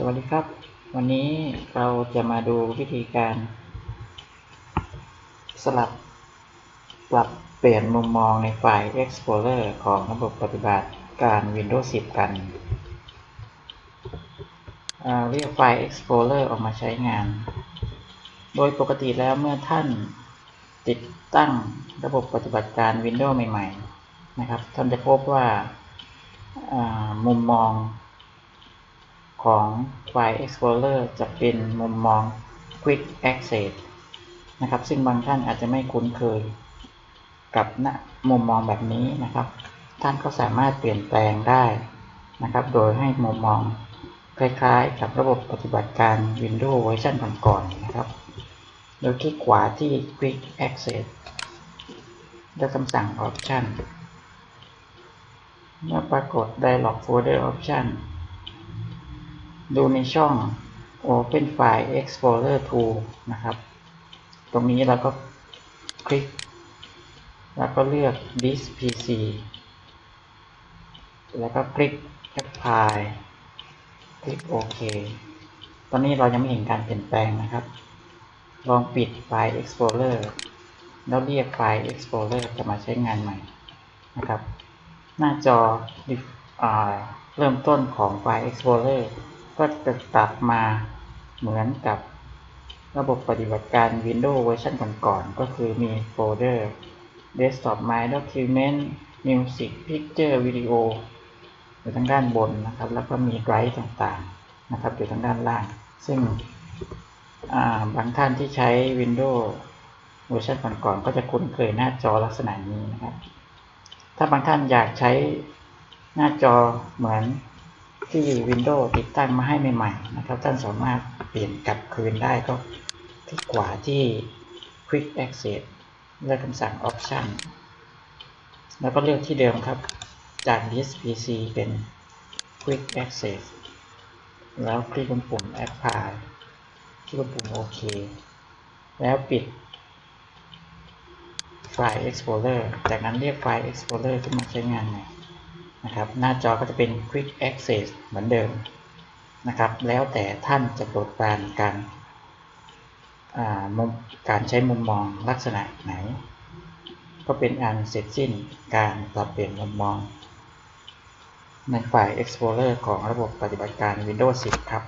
สวัสดีครับ วันนี้เราจะมาดูวิธีการ สลับปรับเปลี่ยนมุมมองในไฟล์ Explorer ของระบบปฏิบัติการ Windows 10 กันอ่าเรียกไฟล์ Explorer ออกมาใช้งาน โดยปกติแล้วเมื่อท่านติดตั้งระบบปฏิบัติการ Windows ใหม่ ๆ นะครับ ท่านจะพบว่าอ่ามุมมอง ของไฟล์ Explorer จะเป็นมุมมอง Quick Access นะครับ ซึ่งบางท่านอาจจะไม่คุ้นเคย กับนะมุมมองแบบนี้นะครับ ท่านก็สามารถเปลี่ยนแปลงได้นะครับ โดยให้มุมมองคล้ายๆ กับระบบปฏิบัติการ Windows เวอร์ชันก่อนๆนะครับ โดยคลิกขวาที่ Quick Access ด้วยคำสั่ง Option เมื่อปรากฏ Dialog Folder Option ดูในช่อง Open File Explorer Tool นะครับ ตรงนี้เราก็คลิก แล้วก็เลือก This PC แล้วก็คลิก Apply คลิกโอเค ตอนนี้เรายังไม่เห็นการเปลี่ยนแปลงนะครับ ลองปิดไฟล์ Explorer แล้วเรียกไฟล์ Explorer จะมาใช้งานใหม่นะครับ หน้าจอเริ่มต้นของไฟล์ Explorer ก็จะกลับมาเหมือนกับระบบปฏิบัติการ Windows เวอร์ชันก่อนๆก็คือมีโฟลเดอร์ Desktop My Document Music Picture Video อยู่ทางด้านบนนะครับ แล้วก็มีไดรฟ์ต่างๆนะครับอยู่ทางด้านล่าง ซึ่งบางท่านที่ใช้ Windows เวอร์ชันก่อนๆก็จะคุ้นเคยหน้าจอลักษณะนี้นะครับ ถ้าบางท่านอยากใช้หน้าจอเหมือน ที่ Windows ติดตั้งมาให้ใหม่ๆนะครับท่านสามารถเปลี่ยนกลับคืนได้ก็คลิกขวาที่ Quick Access เลือกคำสั่ง Option แล้วก็เลือกที่เดิมครับ จาก This PC เป็น Quick Access แล้วคลิกบนปุ่ม Apply คลิกบนปุ่มโอเคแล้วปิดไฟล์ Explorer จากนั้นเรียกไฟล์ Explorer ขึ้นมาใช้งานใหม่ นะครับ หน้าจอก็จะเป็น Quick Access เหมือนเดิมนะครับ แล้วแต่ท่านจะโปรดปรานการมุมการใช้มุมมองลักษณะไหน ก็เป็นอันเสร็จสิ้นการปรับเปลี่ยนมุมมอง ในฝ่าย Explorer ของระบบปฏิบัติการ Windows 10 ครับ